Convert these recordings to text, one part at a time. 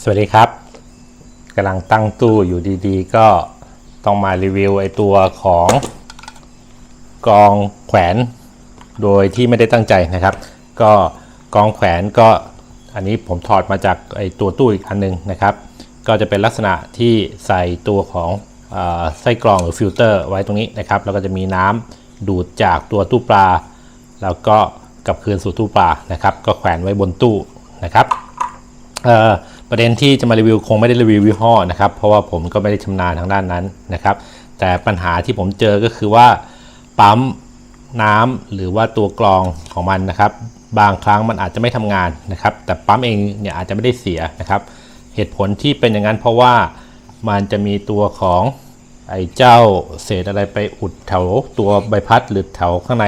สวัสดีครับกำลังตั้งตู้อยู่ดีๆ ก็ต้องมารีวิวไอตัวของกองแขวนโดยที่ไม่ได้ตั้งใจนะครับ ก็กองแขวนก็อันนี้ผมถอดมาจากไอตัวตู้อีกอันหนึงนะครับ ก็จะเป็นลักษณะที่ใส่ตัวของอาไส้กรองหรือฟิลเตอร์ไว้ตรงนี้นะครับ แล้วก็จะมีน้ำดูดจากตัวตู้ปลา แล้วก็กลับคืนสู่ตู้ปลานะครับ ก็แขวนไว้บนตู้นะครับเอ่อ ประเด็นที่จะมารีวิวคงไม่ได้รีวิวยี่ห้อนะครับ เพราะว่าผมก็ไม่ได้ชำนาญทางด้านนั้นนะครับ แต่ปัญหาที่ผมเจอก็คือว่าปั๊มน้ำหรือว่าตัวกรองของมันนะครับ บางครั้งมันอาจจะไม่ทำงานนะครับ แต่ปั๊มเองเนี่ยอาจจะไม่ได้เสียนะครับ เหตุผลที่เป็นอย่างนั้นเพราะว่ามันจะมีตัวของไอ้เจ้าเศษอะไรไปอุดแถวตัวใบพัดหรือแถวข้างใน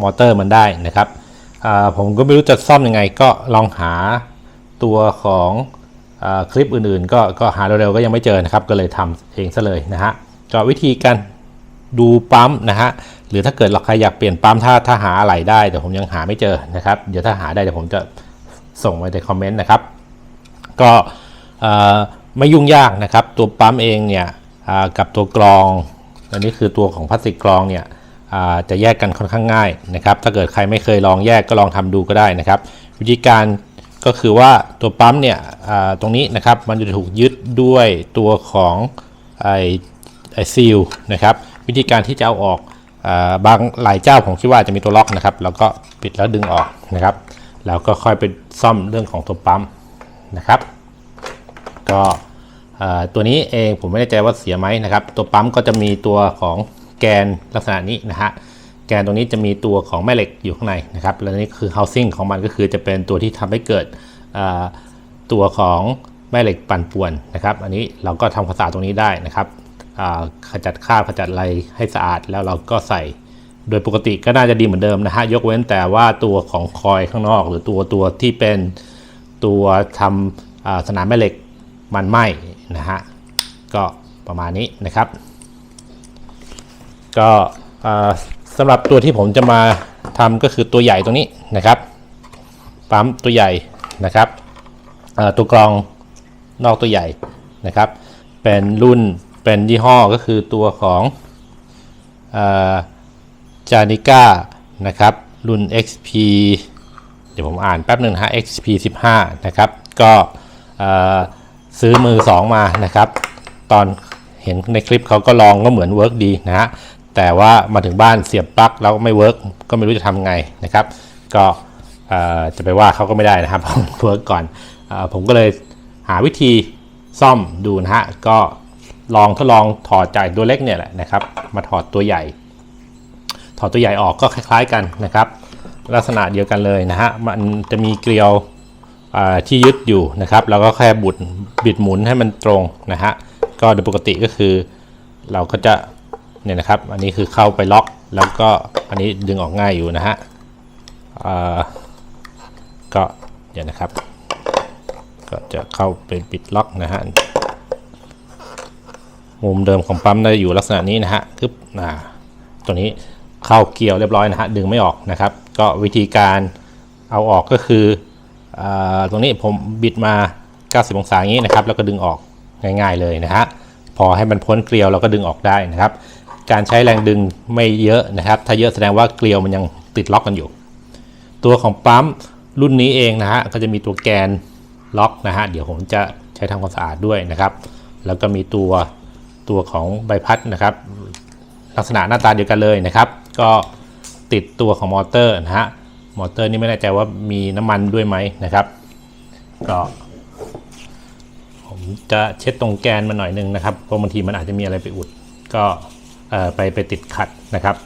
มอเตอร์มันได้นะครับผมก็ไม่รู้จะซ่อมยังไงก็ลองหา ตัวของอคลิปอื่นๆ ก็ก็หาเร็วๆก็ยังไม่เจอนะครับ ก็เลยทำเองซะเลยนะฮะก็วิธีการดูปั๊มนะฮะหรือถ้าเกิดเราใครอยากเปลี่ยนปั๊มถ้าถ้าหาอะไรได้แต่ผมยังหาไม่เจอนะครับเดี๋ยวถ้าหาได้เดี๋ยวผมจะส่งไว้ในคอมเมนต์นะครับ ก็ไม่ยุ่งยากนะครับ ตัวปั๊มเองเนี่ยกับตัวกรองอันนี้คือตัวของพลาสติกกรองเนี่ยจะแยกกันค่อนข้างง่ายนะครับ ถ้าเกิดใครไม่เคยลองแยกก็ลองทำดูก็ได้นะครับ วิธีการ ก็คือว่าตัวปั๊มเนี่ยตรงนี้นะครับมันจะถูกยึดด้วยตัวของไอไอซีลนะครับวิธีการที่จะเอาออกอบางหลายเจ้าผมคิดว่าจะมีตัวล็อกนะครับแล้วก็ปิดแล้วดึงออกนะครับแล้วก็ค่อยไปซ่อมเรื่องของตัวปั๊มนะครับ ก็ตัวนี้เองผมไม่แน่ใจว่าเสียไหมนะครับ ตัวปั๊มก็จะมีตัวของแกนลักษณะนี้นะฮะ แกนตรงนี้จะมีตัวของแม่เหล็กอยู่ข้างในนะครับ แล้วนี่คือ housing ของมันก็คือจะเป็นตัวที่ทำให้เกิดตัวของแม่เหล็กปั่นป่วนนะครับ อันนี้เราก็ทำความสะอาดตรงนี้ได้นะครับขจัดคราบขจัดอะไรให้สะอาดแล้วเราก็ใส่ โดยปกติก็น่าจะดีเหมือนเดิมนะฮะยกเว้นแต่ว่าตัวของคอยข้างนอก หรือตัวตัวที่เป็นตัวทำสนามแม่เหล็กมันไหม้นะฮะก็ประมาณนี้นะครับ ก็ สำหรับตัวที่ผมจะมาทำก็คือตัวใหญ่ตรงนี้นะครับ ปั๊มตัวใหญ่นะครับตัวกรองนอกตัวใหญ่นะครับ เป็นรุ่นเป็นยี่ห้อก็คือตัวของจานิก้านะครับ รุ่น XP เดี๋ยวผมอ่านแป๊บหนึ่งนะฮะ XP 15นะครับ ก็ซื้อมือ2มานะครับ ตอนเห็นในคลิปเขาก็ลองก็เหมือนเวิร์กดีนะฮะ แต่ว่ามาถึงบ้านเสียบปลั๊กแล้วไม่เวิร์กก็ไม่รู้จะทำไงนะครับ ก็จะไปว่าเขาก็ไม่ได้นะครับเวิร์กก่อนอผมก็เลยหาวิธีซ่อมดูนะฮะ ก็ลองทดลองถอดจากตัวเล็กเนี่ยแหละนะครับ มาถอดตัวใหญ่ ถอดตัวใหญ่ออกก็คล้าย ๆกันนะครับ ลักษณะเดียวกันเลยนะฮะ มันจะมีเกลียวที่ยึดอยู่นะครับ แล้วก็แค่บุดบิดหมุนให้มันตรงนะฮะ ก็โดยปกติก็คือ เราก็จะ เนี่ยนะครับ อันนี้คือเข้าไปล็อกแล้วก็อันนี้ดึงออกง่ายอยู่นะฮะก็เดี๋ยวนะครับ ก็จะเข้าไปปิดล็อกนะฮะมุมเดิมของปั๊มได้อยู่ลักษณะนี้นะฮะทึบอ่าตัวนี้เข้าเกี่ยวเรียบร้อยนะฮะดึงไม่ออกนะครับ ก็วิธีการเอาออกก็คืออตรงนี้ผมบิดมา 90 องศาอย่างนี้นะครับ แล้วก็ดึงออกง่าย ๆเลยนะฮะพอให้มันพ้นเกลียวเราก็ดึงออกได้นะครับ การใช้แรงดึงไม่เยอะนะครับ ถ้าเยอะแสดงว่าเกลียวมันยังติดล็อกกันอยู่ ตัวของปั๊มรุ่นนี้เองนะฮะก็จะมีตัวแกนล็อกนะฮะเดี๋ยวผมจะใช้ทำความสะอาดด้วยนะครับ แล้วก็มีตัวตัวของใบพัดนะครับ ลักษณะหน้าตาเดียวกันเลยนะครับ ก็ติดตัวของมอเตอร์นะฮะมอเตอร์นี่ไม่แน่ใจว่ามีน้ำมันด้วยไหมนะครับก็ผมจะเช็ดตรงแกนมาหน่อยนึงนะครับเพราะบางทีมันอาจจะมีอะไรไปอุดก็ ไปไปติดขัดนะครับ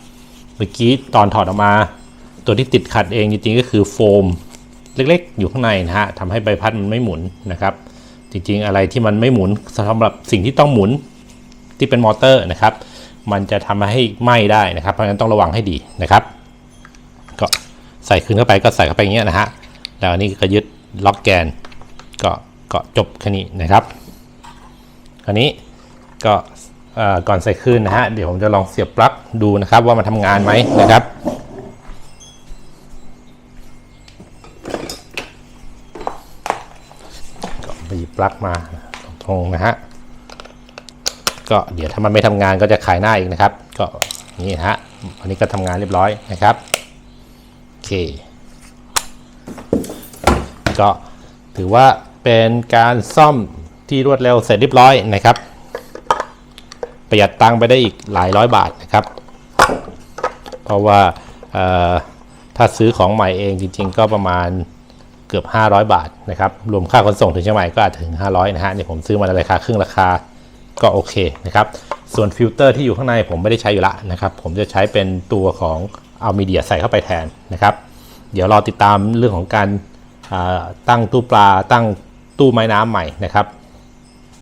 เมื่อกี้ตอนถอดออกมา ตัวที่ติดขัดเองจริงๆก็คือโฟมเล็กๆ อยู่ข้างในนะฮะทำให้ใบพัดมันไม่หมุนนะครับ จริงๆอะไรที่มันไม่หมุนสำหรับสิ่งที่ต้องหมุนที่เป็นมอเตอร์นะครับ มันจะทำให้ไหม้ได้นะครับเพราะฉะนั้นต้องระวังให้ดีนะครับ ก็ใส่คืนเข้าไปก็ใส่เข้าไปอย่างเงี้ยนะฮะแล้วอันนี้ก็ยึดล็อกแกนก็ก็จบแค่นี้นะครับคราวนี้ก็ ก่อนใส่คืนนะฮะ เดี๋ยวผมจะลองเสียบปลั๊กดูนะครับว่ามันทำงานไหมนะครับก็ไปหยิบปลั๊กมาตรงๆนะฮะ ก็เดี๋ยวถ้ามันไม่ทำงานก็จะขายหน้าอีกนะครับ ก็นี่ฮะอันนี้ก็ทำงานเรียบร้อยนะครับโอเค ก็ถือว่าเป็นการซ่อมที่รวดเร็วเสร็จเรียบร้อยนะครับ ประหยัดตังค์ไปได้อีกหลายร้อยบาทนะครับ เพราะว่าถ้าซื้อของใหม่เองจริง ๆ ก็ประมาณเกือบ 500 บาทนะครับ รวมค่าขนส่งถึงเชียงใหม่ก็อาจถึง 500 นะฮะเนี่ผมซื้อมาในราคาครึ่งราคาก็โอเคนะครับ ส่วนฟิลเตอร์ที่อยู่ข้างในผมไม่ได้ใช้อยู่ละนะครับ ผมจะใช้เป็นตัวของเอามีเดียใส่เข้าไปแทนนะครับ เดี๋ยวรอติดตามเรื่องของการตั้งตู้ปลาตั้งตู้ไม้น้ำใหม่นะครับ